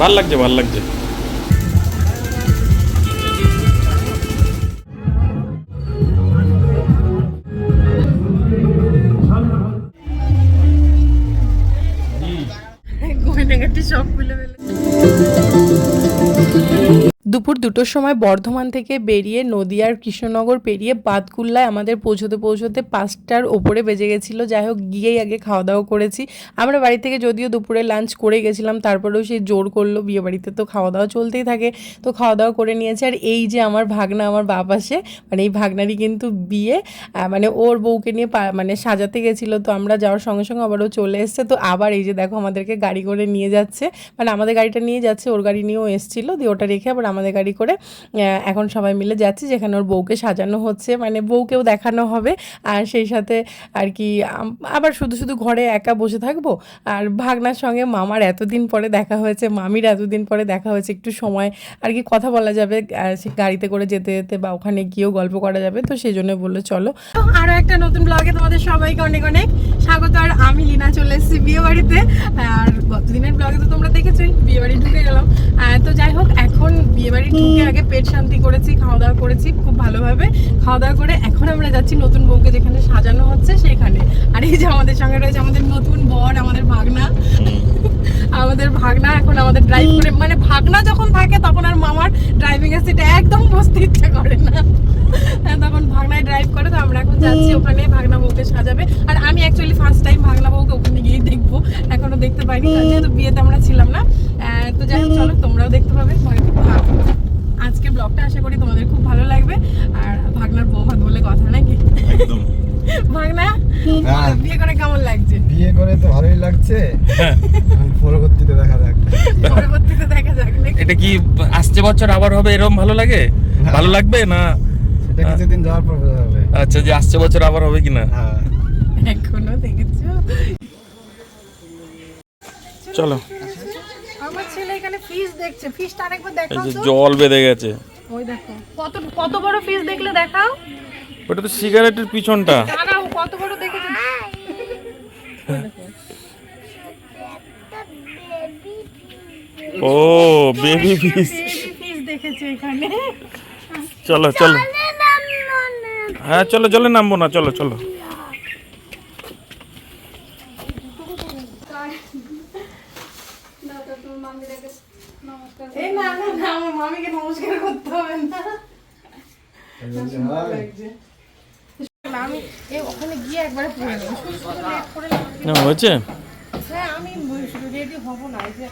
ভালো লাগছে ভালো লাগছে। দুটোর সময় বর্ধমান থেকে বেরিয়ে নদিয়ার কৃষ্ণনগর পেরিয়ে বাতকুল্লায় আমাদের পৌঁছতে পৌঁছতে পাঁচটার ওপরে বেজে গেছিল। যাই হোক, গিয়েই আগে খাওয়া দাওয়া করেছি। আমরা বাড়ি থেকে যদিও দুপুরে লাঞ্চ করে গেছিলাম, তারপরেও সে জোর করল, বিয়ে বাড়িতে তো খাওয়া দাওয়া চলতেই থাকে। তো খাওয়া দাওয়া করে নিয়েছে আর এই যে আমার ভাগনা, আমার বাপ আসে মানে এই ভাগনারই কিন্তু বিয়ে। মানে ওর বউকে নিয়ে মানে সাজাতে গেছিল, তো আমরা যাওয়ার সঙ্গে সঙ্গে আবারও চলে এসছে। তো আবার এই যে দেখো, আমাদেরকে গাড়ি করে নিয়ে যাচ্ছে। মানে আমাদের গাড়িটা নিয়ে যাচ্ছে, ওর গাড়ি নিয়েও এসেছিল, দিয়ে ওটা রেখে আবার আমাদের গাড়ি করে এখন সবাই মিলে যাচ্ছি যেখানে ওর বউকে সাজানো হচ্ছে মানে বউকেও দেখানো হবে। আর সেই সাথে আর কি আবার শুধু শুধু ঘরে একা বসে থাকব। আর ভাগনার সঙ্গে মামার এতদিন পরে দেখা হয়েছে, মামির এতদিন পরে দেখা হয়েছে, একটু সময় আর কি কথা বলা যাবে সে গাড়িতে করে যেতে যেতে বা ওখানে গিয়েও গল্প করা যাবে, তো সেই জন্য বলল চলো। আরও একটা নতুন ব্লগে তোমাদের সবাইকে অনেক অনেক স্বাগত। আর আমি লীনা চলে এসেছি বিয়ে বাড়িতে। আর গতদিনের ব্লগে তো তোমরা দেখেছোই, বিয়ে বাড়ি ঢুকে গেলাম। তো যাই হোক, এখন বিয়ে বাড়ি ঢুকে আগে পেট শান্তি করেছি খাওয়া দাওয়া করেছি খুব ভালোভাবে। খাওয়া দাওয়া করে এখন আমরা যাচ্ছি নতুন বউকে যেখানে সাজানো হচ্ছে সেখানে। আর এই যে আমাদের সঙ্গে রয়েছে আমাদের নতুন বর আমাদের ভাগনা। আমাদের ভাগনা এখন আমাদের ড্রাইভ করে মানে ভাগনা যখন থাকে তখন আর মামার ড্রাইভিং এর সিটে একদম বসতে ইচ্ছে করে না। হ্যাঁ, তখন ভাগনায় ড্রাইভ করে তো আমরা এখন যাচ্ছি ওখানে ভাগনা বউকে সাজাবে। আর আমি অ্যাকচুয়ালি ফার্স্ট টাইম ভাগনা বউকে ওখানে গিয়েই দেখব। এখনও দেখতে পাইনি যেহেতু বিয়েতে আমরা ছিলাম না। তো যাই হোক চলো তোমরাও দেখতে পাবে। ভয়- আজকে ব্লগটা আশা করি তোমাদের খুব ভালো লাগবে। আর ভাগনার বউ ভাত বলে কথা নাকি? একদম। ভাগনা হ্যাঁ। বিয়ে করে কেমন লাগছে? বিয়ে করে তো ভালোই লাগছে। এখন পরবর্তীতে দেখা যাক। পরবর্তীতে দেখা যাক এটা কি আসছে বছর আবার হবে এরকম ভালো লাগে? ভালো লাগবে না? সেটা কিছুদিন যাওয়ার পর যাবে। আচ্ছা যে আসছে বছর আবার হবে কিনা? হ্যাঁ। এখনও দেখেছ? চলো। আমার ছেলে এখানে ফিশ দেখছে। ফিশটা আরেকবার দেখাও তো। জল বেঁধে গেছে। ওই দেখো। কত কত বড় ফিশ দেখলে দেখাও? ওটা তো সিগারেটের পিছনটা। দাঁড়াও কত বড় দেখেছ? ও বেবি ফিস বেবি ফিশ দেখেছে এখানে? চলো চলো। হ্যাঁ চলো চলো নামবো না চলো চলো। এই না না না আমার মামিকে নমস্কার করতে হবে না। আমি এই ওখানে গিয়ে একবারে পড়ে নেব। শুধু শুধু করে না, হয়েছে? হ্যাঁ আমি রেডি হব না এই যে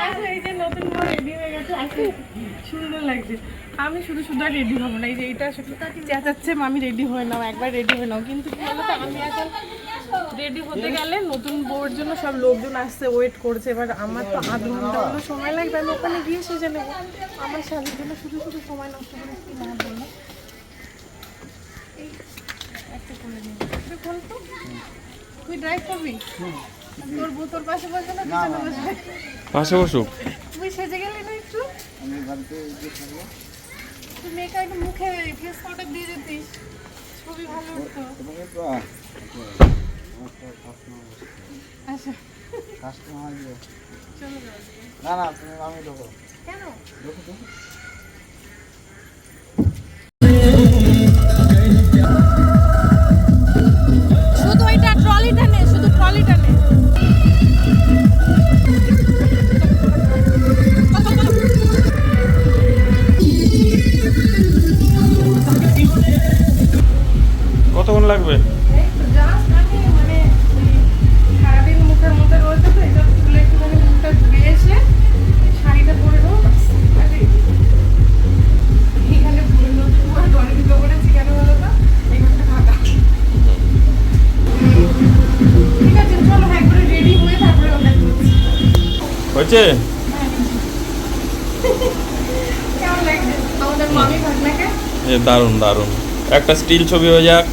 আচ্ছা, এই যে নতুন বউ রেডি হয়ে গেছে সুন্দর লাগছে। আমি শুধু শুধু আর রেডি হব না এই যে এটা শুধু চেঁচাচ্ছে আমি রেডি হয়ে নাও একবার রেডি হয়ে নাও। কিন্তু আমি এখন রেডি হতে গেলে নতুন বউয়ের জন্য সব লোকজন আসছে ওয়েট করছে। এবার আমার তো আধ ঘণ্টা হলো সময় লাগবে আমি ওখানে গিয়ে সেজে নেব। আমার স্বামীর জন্য শুধু শুধু সময় নষ্ট করে কি না একটা করে তুই তুই ড্রাইভ করবি? তোর বউ তোর পাশে বসবে না পিছনে বসবে পাশে বসুক। তুই সেজে গেলি না একটু? তুই মেয়েকে একটু মুখে ফেস পাউডার দিয়ে দিতিস। ছবি ভালো যাও। না না তুমি আমি ঢোকো কেন? শুধু এ দারুণ দারুণ। একটা স্টিল ছবি হয়ে যাক।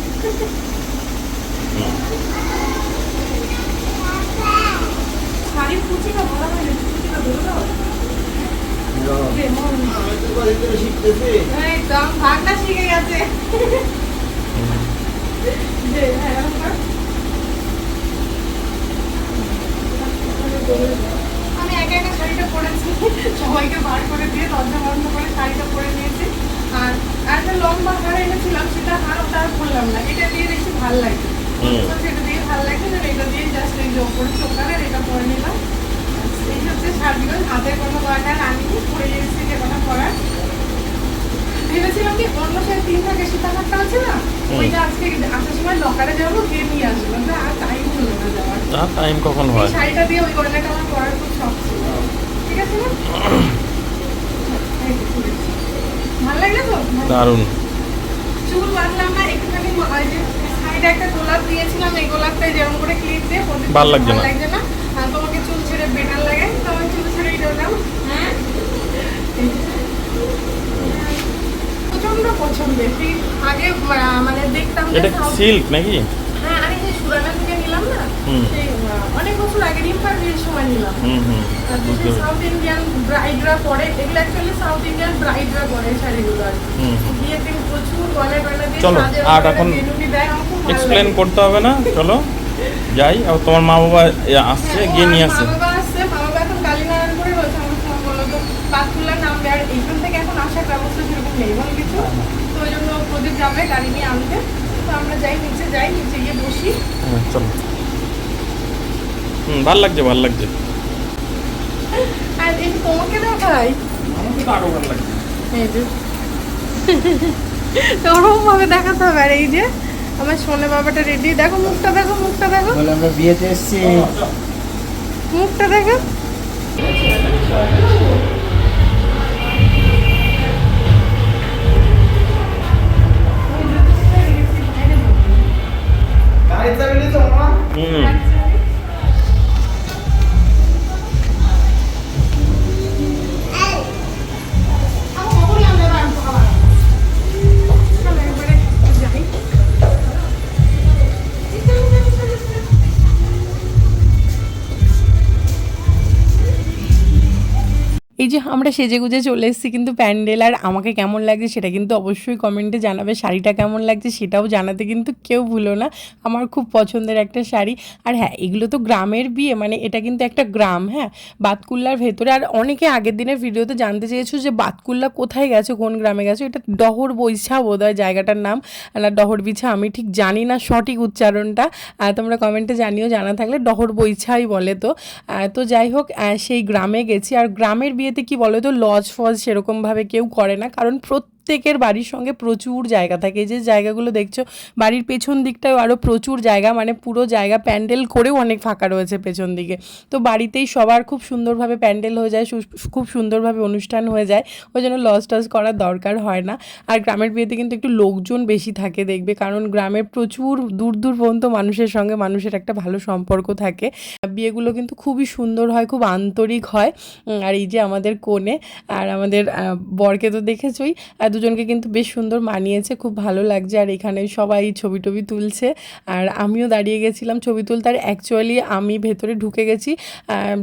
শিখতেছি একদম ভাগনা শিখে গেছে দে, হ্যাঁ, এরকম কর। আমি একা একা শাড়িটা পরেছি সবাইকে বার করে দিয়ে দরজা বন্ধ করে শাড়িটা পরে নিয়েছি। আর আর একটা লম্বা হার এনেছিলাম সেটা হার ওটা আর পরলাম না। এটা দিয়ে বেশি ভালো লাগে। সেটা দিয়ে ভালো লাগে এটা দিয়ে জাস্ট এই যে ওপরে চোখারের এটা পরে নিলাম। এই হচ্ছে শাড়িগুলো হাতে কোনো দরকার পরে এসেছি যে কোনো পরার ভেবেছিলাম কি অন্য সেই তিন থাকে সীতাহারটা আছে না? ওইটা আজকে আসার সময় লকারে যাব গিয়ে নিয়ে আসব। না আর টাইম হলো না যাওয়ার। টাইম কখন হয়? শাড়িটা দিয়ে ওই গয়নাটা আমার খুব শখ ছিল ঠিক আছে না এই যে পরেছি। ভালো লাগল তো দারুণ। চুল বাঁধলাম না একটুখানি সাইডে একটা গোলাপ দিয়েছিলাম এই গোলাপটাই যেরকম করে ক্লিপ দিয়ে ভালো লাগছে না। লাগছে না আর তোমাকে চুল ছেড়ে বেটার লাগে তো আমি চুল ছেড়ে দিলাম হ্যাঁ প্রচণ্ড পছন্দের আগে মানে দেখতাম এটা সিল্ক নাকি? হ্যাঁ সুরানা থেকে নিলাম না সেই অনেক বছর আগে রিম্পার বিয়ের সময় নিলাম। সাউথ ইন্ডিয়ান ব্রাইডরা পরে এগুলো অ্যাকচুয়ালি সাউথ ইন্ডিয়ান ব্রাইডরা পরে শাড়িগুলো আর প্রচুর দিয়ে চলো, আর এখন এক্সপ্লেন করতে হবে না চলো। যাই আর তোমার মা বাবা আসছে হ্যাঁ, গিয়ে নিয়ে আসছে মা বাবা আসছে, মা বাবা এখন কালীনারায়ণপুরে রয়েছে, আমার সঙ্গে বলল তো পাতকুল্লা নামবে, আর এইখান থেকে এখন আসার ব্যবস্থা সেরকম নেই বল কিছু। তো ওই জন্য প্রদীপ যাবে গাড়ি নিয়ে আনতে। তো আমরা যাই নিচে যাই, নিচে গিয়ে বসি। হ্যাঁ চলো। হুম ভালো লাগছে ভালো লাগছে। আর এই তোমাকে দেখাই, এই যে। তো ওরকম ভাবে দেখাতে হবে। আর এই যে আমার সোনে বাবাটা রেডি দেখো মুখটা দেখো মুখটা দেখো। বলে আমরা বিয়েতে এসেছি। মুখটা দেখো। গাড়ি চাবি তো এই যে আমরা সেজে গুজে চলে এসেছি কিন্তু প্যান্ডেল আর আমাকে কেমন লাগছে সেটা কিন্তু অবশ্যই কমেন্টে জানাবে। শাড়িটা কেমন লাগছে সেটাও জানাতে কিন্তু কেউ ভুলো না। আমার খুব পছন্দের একটা শাড়ি। আর হ্যাঁ এগুলো তো গ্রামের বিয়ে মানে এটা কিন্তু একটা গ্রাম হ্যাঁ? বাতকুল্লার ভেতরে আর অনেকে আগের দিনের ভিডিওতে জানতে চেয়েছো যে বাতকুল্লা কোথায় গেছো, কোন গ্রামে গেছো? এটা ডহর বৈছা বোধ হয় জায়গাটার নাম। না, ডহর বিছা আমি ঠিক জানি না সঠিক উচ্চারণটা। তোমরা কমেন্টে জানিও, জানা থাকলে ডহর বৈছাই বলে তো। তো যাই হোক সেই গ্রামে গেছি। আর গ্রামের বিয়েতে কি বলো তো লজ ফজ সেরকমভাবে কেউ করে না। কারণ প্রত্যেকের বাড়ির সঙ্গে প্রচুর জায়গা থাকে। যে জায়গাগুলো দেখছ, বাড়ির পেছন দিকটাও আরও প্রচুর জায়গা মানে পুরো জায়গা প্যান্ডেল করেও অনেক ফাঁকা রয়েছে পেছন দিকে। তো বাড়িতেই সবার খুব সুন্দরভাবে প্যান্ডেল হয়ে যায় খুব সুন্দরভাবে অনুষ্ঠান হয়ে যায়। ওই জন্য লজ টজ করার দরকার হয় না। আর গ্রামের বিয়েতে কিন্তু একটু লোকজন বেশি থাকে দেখবে, কারণ গ্রামের প্রচুর দূর দূর পর্যন্ত মানুষের সঙ্গে মানুষের একটা ভালো সম্পর্ক থাকে। বিয়েগুলো কিন্তু খুবই সুন্দর হয়, খুব আন্তরিক হয়। আর এই যে আমাদের কোণে আর আমাদের বরকে তো দেখেছই। আর দুজনকে কিন্তু বেশ সুন্দর মানিয়েছে, খুব ভালো লাগছে। আর এখানে সবাই ছবি টবি তুলছে। আর আমিও দাঁড়িয়ে গেছিলাম ছবি তুলতে। আর অ্যাকচুয়ালি আমি ভেতরে ঢুকে গেছি।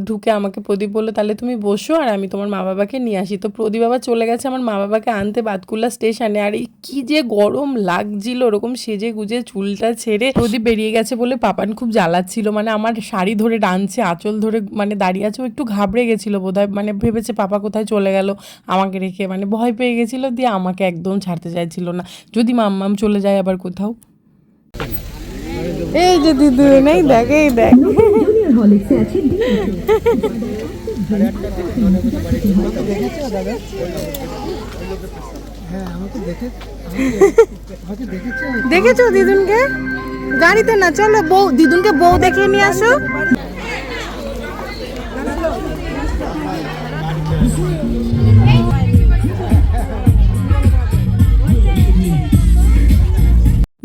ঢুকে আমাকে প্রদীপ বলল, তাহলে তুমি বসো আর আমি তোমার মা বাবাকে নিয়ে আসি। তো প্রদীপ বাবা চলে গেছে আমার মা বাবাকে আনতে বাতকুল্লা স্টেশনে। আর এই কী যে গরম লাগছিল, ওরকম সেজে গুজে চুলটা ছেড়ে প্রদীপ বেরিয়ে গেছে বলে পাপান খুব জ্বালাচ্ছিল। মানে আমার শাড়ি ধরে টানছে, আঁচল ধরে মানে দাঁড়িয়ে আছে। ও একটু ঘাবড়ে গেছিল বোধহয়। মানে ভেবেছে পাপা কোথায় চলে গেল আমাকে রেখে। মানে ভয় পেয়ে গেছিল দিয়ে আমাকে একদম ছাড়তে চাইছিল না। যদি মাম্মাম চলে যায় আবার কোথাও? এই যে দিদু, নেই, দেখ, এই দেখ। দেখেছ দিদুনকে? গাড়িতে না, চলো বউ দিদুনকে বউ দেখিয়ে নিয়ে আসো।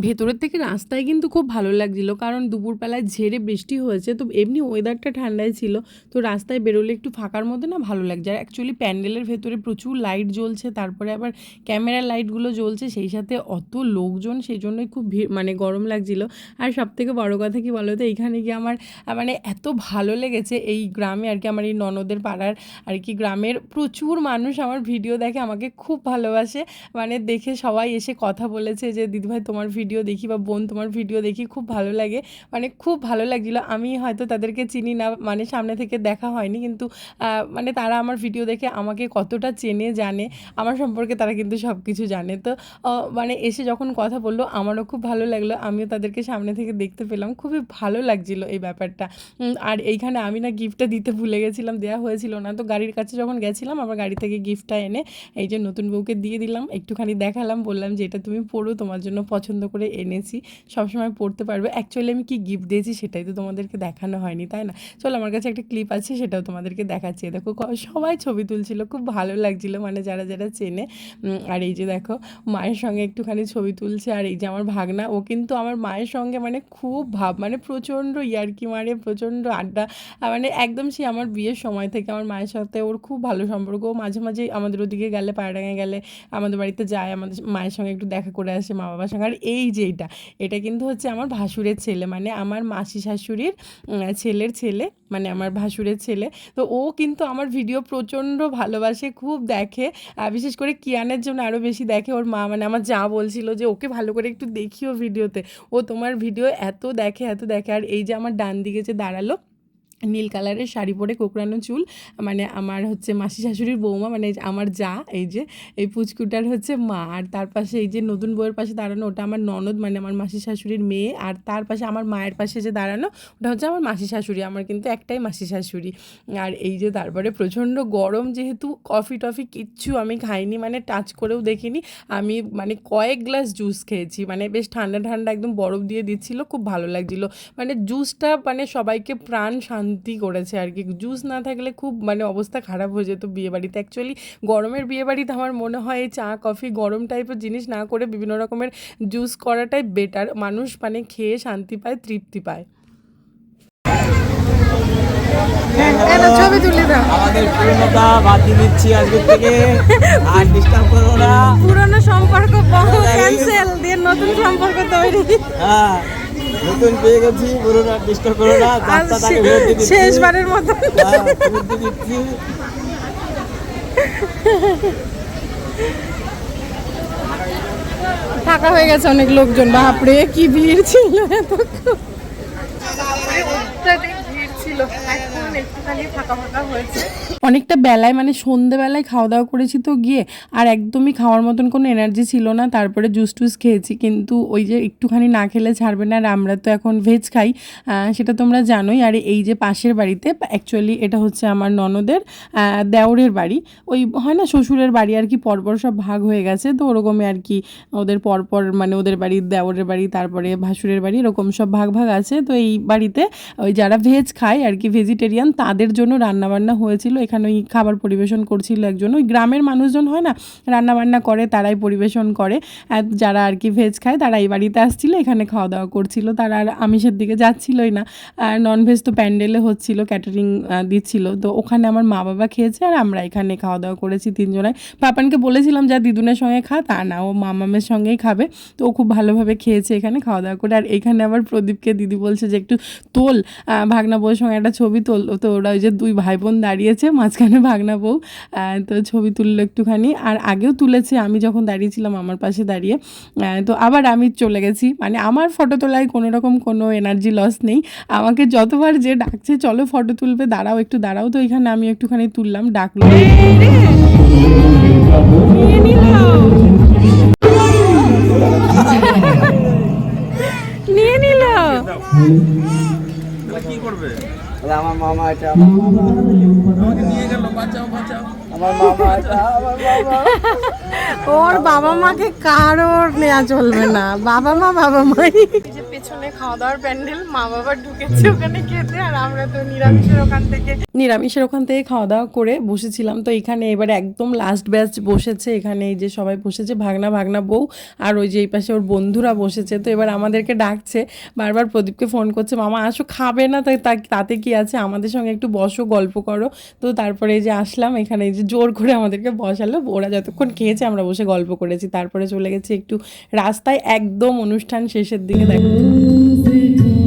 ভেতরের থেকে রাস্তায় কিন্তু খুব ভালো লাগছিল। কারণ দুপুরবেলায় ঝেড়ে বৃষ্টি হয়েছে, তো এমনি ওয়েদারটা ঠান্ডায় ছিল, তো রাস্তায় বেরোলে একটু ফাঁকার মধ্যে না ভালো লাগছে। আর অ্যাকচুয়ালি প্যান্ডেলের ভেতরে প্রচুর লাইট জ্বলছে, তারপরে আবার ক্যামেরার লাইটগুলো জ্বলছে, সেই সাথে অত লোকজন সেই জন্যই খুব ভিড় মানে গরম লাগছিল। আর সব থেকে বড়ো কথা কি বলো তো এইখানে গিয়ে আমার মানে এত ভালো লেগেছে এই গ্রামে আর কি, আমার এই ননদের পাড়ার আর কি গ্রামের প্রচুর মানুষ আমার ভিডিও দেখে আমাকে খুব ভালোবাসে। মানে দেখে সবাই এসে কথা বলেছে যে, দিদিভাই, তোমার ভিডিও ভিডিও দেখি বা বোন তোমার ভিডিও দেখি, খুব ভালো লাগে। মানে খুব ভালো লাগছিল। আমি হয়তো তাদেরকে চিনি না মানে সামনে থেকে দেখা হয়নি, কিন্তু মানে তারা আমার ভিডিও দেখে আমাকে কতটা চেনে, জানে, আমার সম্পর্কে তারা কিন্তু সব কিছু জানে। তো মানে এসে যখন কথা বলল, আমারও খুব ভালো লাগল। আমিও তাদেরকে সামনে থেকে দেখতে পেলাম। খুবই ভালো লাগছিল এই ব্যাপারটা। আর এইখানে আমি না গিফটটা দিতে ভুলে গেছিলাম দেওয়া হয়েছিল না। তো গাড়ির কাছে যখন গেছিলাম আমার গাড়ি থেকে গিফটটা এনে, এই যে নতুন বউকে দিয়ে দিলাম, একটুখানি দেখালাম, বললাম যে, এটা তুমি পড়ো তোমার জন্য পছন্দ করে এনেছি, সবসময় পড়তে পারবে। অ্যাকচুয়ালি আমি কি গিফট দিয়েছি সেটাই তো তোমাদেরকে দেখানো হয়নি, তাই না? চলো, আমার কাছে একটা ক্লিপ আছে, সেটাও তোমাদেরকে দেখাচ্ছি। দেখো সবাই ছবি তুলছিল, খুব ভালো লাগছিল মানে যারা যারা চেনে। আর এই যে দেখো, মায়ের সঙ্গে একটুখানি ছবি তুলছে, আর এই যে আমার ভাগনা, ও কিন্তু আমার মায়ের সঙ্গে মানে খুব ভাব মানে প্রচণ্ড ইয়ার্কি মারে, প্রচণ্ড আড্ডা মানে একদম সে আমার বিয়ের সময় থেকে আমার মায়ের সাথে ওর খুব ভালো সম্পর্ক। মাঝে মাঝে আমাদের ওদিকে গেলে, পায়রাঙায় গেলে, আমাদের বাড়িতে যায়, আমাদের মায়ের সঙ্গে একটু দেখা করে আসে মা বাবার সঙ্গে। আর এই যে এটা এটা কিন্তু হচ্ছে আমার ভাসুরের ছেলে মানে আমার মাসি শাশুড়ির ছেলের ছেলে মানে আমার ভাসুরের ছেলে। তো ও কিন্তু আমার ভিডিও প্রচণ্ড ভালোবাসে, খুব দেখে বিশেষ করে কিয়ানের জন্য আরও বেশি দেখে। ওর মা মানে আমার যা বলছিল যে, ওকে ভালো করে একটু দেখিও ভিডিওতে। ও তোমার ভিডিও এত দেখে এত দেখে, আর এই যে আমার ডান দিকে যে দাঁড়াল নীল কালারের শাড়ি পরে কোকড়ানো চুল মানে আমার হচ্ছে মাসি শাশুড়ির বৌমা মানে আমার যা, এই যে, এই পুচকুটার হচ্ছে মা, আর তার পাশে এই যে নতুন বউয়ের পাশে দাঁড়ানো, ওটা আমার ননদ মানে আমার মাসি শাশুড়ির মেয়ে, আর তার পাশে আমার মায়ের পাশে যে দাঁড়ানো, ওটা হচ্ছে আমার মাসি শাশুড়ি, আমার কিন্তু একটাই মাসি শাশুড়ি। আর এই যে তারপরে প্রচণ্ড গরম, যেহেতু কফি টফি কিচ্ছু আমি খাইনি মানে টাচ করেও দেখিনি, আমি মানে কয়েক গ্লাস জুস খেয়েছি মানে বেশ ঠান্ডা ঠান্ডা একদম বরফ দিয়ে দিচ্ছিল, খুব ভালো লাগছিল। মানে জুসটা মানে সবাইকে প্রাণ শান্তি করেছে আর কি। জুস না থাকলে খুব মানে অবস্থা খারাপ হয়ে যেত বিয়ে বাড়িতে অ্যাকচুয়ালি গরমের বিয়ে বাড়িতে আমার মনে হয় এই চা কফি গরম টাইপের জিনিস না করে বিভিন্ন রকমের জুস করাটাই বেটার মানুষ মানে খেয়ে শান্তি পায় তৃপ্তি পায়। ছবি তুলে দাও। আমাদের পুরনোটা বাদ দিয়ে দিচ্ছি আজকের থেকে। আর ডিস্টার্ব করব না। পুরনো সম্পর্ক ক্যান্সেল দিয়ে নতুন সম্পর্ক তৈরি। হ্যাঁ। নতুন পেয়ে গেছি ডিস্টার্ব করো না কাজটা তাকে ফেরত দিয়ে দিচ্ছি। শেষবারের মতো। হ্যাঁ, দিয়ে দিচ্ছি। ফাঁকা হয়ে গেছে অনেক লোকজন বাপরে কি ভিড় ছিল এতক্ষণ। ভিড় ছিল। অনেকটা বেলায় মানে সন্ধেবেলায় খাওয়া দাওয়া করেছি তো গিয়ে, আর একদমই খাওয়ার মতন কোনো এনার্জি ছিল না। তারপরে জুস টুস খেয়েছি, কিন্তু ওই যে একটুখানি না খেলে ছাড়বে না, আর আমরা তো এখন ভেজ খাই সেটা তোমরা জানোই। আর এই যে পাশের বাড়িতে অ্যাকচুয়ালি এটা হচ্ছে আমার ননদের দেওরের বাড়ি। ওই হয় না, শ্বশুরের বাড়ি আর কি, পরপর সব ভাগ হয়ে গেছে, তো ওরকমই আর কি, ওদের পরপর মানে ওদের বাড়ি, দেওরের বাড়ি, তারপরে ভাসুরের বাড়ি, এরকম সব ভাগ ভাগ আছে। তো এই বাড়িতে, ওই যারা ভেজ খায় আর কি ভেজিটেরিয়ান তাদের জন্য রান্নাবান্না হয়েছিল। এখানে ওই খাবার পরিবেশন করছিল একজন। ওই গ্রামের মানুষজন হয় না, রান্নাবান্না করে, তারাই পরিবেশন করে। যারা আর কি ভেজ খায়, তারা এই বাড়িতে আসছিল, এখানে খাওয়া দাওয়া করছিল। তারা আর আমিষের দিকে যাচ্ছিলই না। আর ননভেজ তো প্যান্ডেলে হচ্ছিল ক্যাটারিং দিচ্ছিল। তো ওখানে আমার মা বাবা খেয়েছে আর আমরা এখানে খাওয়া দাওয়া করেছি তিনজনে পাপানকে বলেছিলাম, যা দিদুনের সঙ্গে খা, তা না, ও মামামের সঙ্গেই খাবে। তো ও খুব ভালোভাবে খেয়েছে এখানে খাওয়া দাওয়া করে। আর এখানে আবার প্রদীপকে দিদি বলছে যে, একটু তোল। ভাগনা বউয়ের সঙ্গে একটা ছবি তোল। তো, ওরা ওই যে দুই ভাই বোন দাঁড়িয়েছে মাঝখানে ভাগনা বউ তো ছবি তুললো একটুখানি। আর আগেও তুলেছে, আমি যখন দাঁড়িয়েছিলাম আমার পাশে দাঁড়িয়ে তো আবার আমি চলে গেছি। মানে আমার ফটো তোলায় কোনো রকম কোনো এনার্জি লস নেই। আমাকে যতবার যে ডাকছে, চলো ফটো তুলবে, দাঁড়াও, একটু দাঁড়াও। তো এখানে আমি একটুখানি তুললাম, ডাকলো। আমার মামা এটা আমার মামা। আমাকে নিয়ে গেল বাঁচাও বাঁচাও। আমার মামা এটা আমার মামা। ওর বাবা মাকে কারোর নেওয়া চলবে না। বাবা মা বাবা মাই। যে পেছনে খাওয়া দাওয়ার প্যান্ডেল মা বাবা ঢুকেছে ওখানে খেতে আর আমরা তো নিরামিষের ওখান থেকে নিরামিষের ওখান থেকে খাওয়া দাওয়া করে বসেছিলাম। তো এখানে এবারে একদম লাস্ট ব্যাচ বসেছে। এখানে এই যে সবাই বসেছে ভাগনা ভাগনা বউ আর ওই যে এই পাশে ওর বন্ধুরা বসেছে। তো এবার আমাদেরকে ডাকছে বারবার প্রদীপকে ফোন করছে মামা আসো খাবে না? তাই তা- তাতে কি আছে? আমাদের সঙ্গে একটু বসো গল্প করো। তো তারপরে এই যে আসলাম এখানে এই যে জোর করে আমাদেরকে বসালো। ওরা যতক্ষণ খেয়েছে আমরা বসে গল্প করেছি। তারপরে চলে গেছি একটু রাস্তায়। একদম অনুষ্ঠান শেষের দিকে দেখো।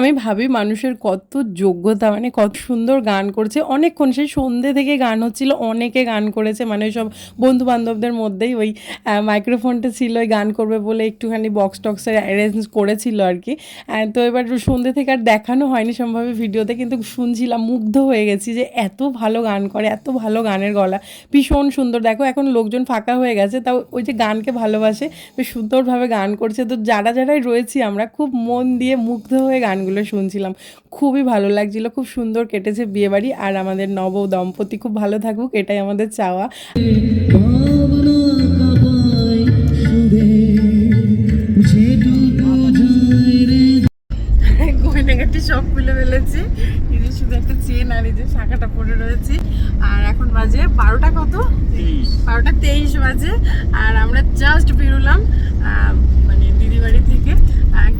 আমি ভাবি মানুষের কত যোগ্যতা মানে কত সুন্দর গান করছে। অনেকক্ষণ সেই সন্ধে থেকে গান হচ্ছিল, অনেকে গান করেছে মানে সব বন্ধু বান্ধবদের মধ্যেই ওই মাইক্রোফোনটা ছিল, ওই গান করবে বলে একটুখানি বক্স টক্সের অ্যারেঞ্জ করেছিল আর কি। তো এবার সন্ধে থেকে আর দেখানো হয়নি সম্ভাবে ভিডিওতে, কিন্তু শুনছিলাম, মুগ্ধ হয়ে গেছি যে এত ভালো গান করে, এত ভালো গানের গলা। ভীষণ সুন্দর। দেখো এখন লোকজন ফাঁকা হয়ে গেছে, তাও ওই যে গানকে ভালোবাসে, বেশ সুন্দরভাবে গান করছে। তো যারা যারাই রয়েছি আমরা, খুব মন দিয়ে মুগ্ধ হয়ে গানগুলো শুনছিলাম। খুবই ভালো লাগছিল খুব সুন্দর কেটেছে বিয়েবাড়ি আর আমাদের নব দম্পতি খুব ভালো থাকুক এটাই আমাদের চাওয়া। সব খুলে ফেলেছি। এই যে শুধু একটা চেন আর এই যে শাখাটা পরে রয়েছি। আর এখন বাজে বারোটা কত? বারোটা তেইশ বাজে। আর আমরা জাস্ট বেরোলাম আহ, মানে দিদি বাড়ি থেকে।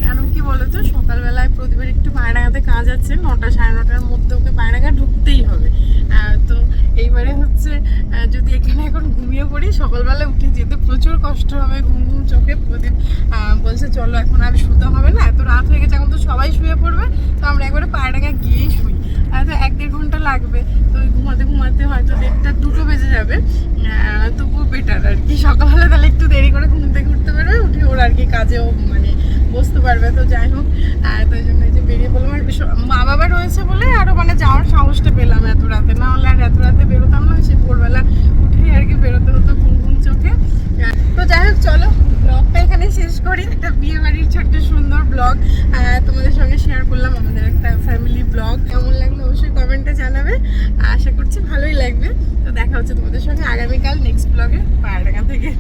কেন কি বলতো, সকালবেলায় প্রতিবার একটু পায়রাগাতে কাজ আছে, নটা সাড়ে নটার মধ্যে ওকে পায়রাগা ঢুকতেই হবে। তো এইবারে হচ্ছে যদি এখানে এখন ঘুমিয়ে পড়ি সকালবেলা উঠে যেতে প্রচুর কষ্ট হবে ঘুম ঘুম চোখে। প্রদীপ বলছে, চলো, এখন আর শুতে হবে না, এত রাত হয়ে গেছে, এখন তো সবাই শুয়ে পড়বে, তো আমরা একবারে পায়রাগা গিয়েই শুই। আর তো এক দেড় ঘণ্টা লাগবে, তো ঘুমাতে ঘুমাতে হয়তো দেড়টা দুটো বেজে যাবে। তবুও বেটার আর কি। সকালবেলা তাহলে একটু দেরি করে ঘুম থেকে উঠতে পারবে উঠে ওর আর কি কাজেও মানে বসতে পারবে, তো যাই হোক। আর তো ওই জন্য এই যে বেরিয়ে বললাম আর মা বাবা রয়েছে বলে আরও মানে যাওয়ার সাহসটা পেলাম এত রাতে। না হলে আর এত রাতে বেরোতাম না সে ভোরবেলা উঠেই আর কি বেরোতে হতো ঘুম ঘুম চোখে। তো যাই হোক, চলো ব্লগটা এখানে শেষ করি। একটা বিয়ে বাড়ির ছোট্ট সুন্দর ব্লগ তোমাদের সঙ্গে শেয়ার করলাম আমাদের একটা ফ্যামিলি ব্লগ কেমন লাগল অবশ্যই কমেন্টে জানাবে। আশা করছি ভালোই লাগবে। তো দেখা হচ্ছে তোমাদের সঙ্গে আগামীকাল নেক্সট ব্লগে পায়রাডাঙ্গা থেকে।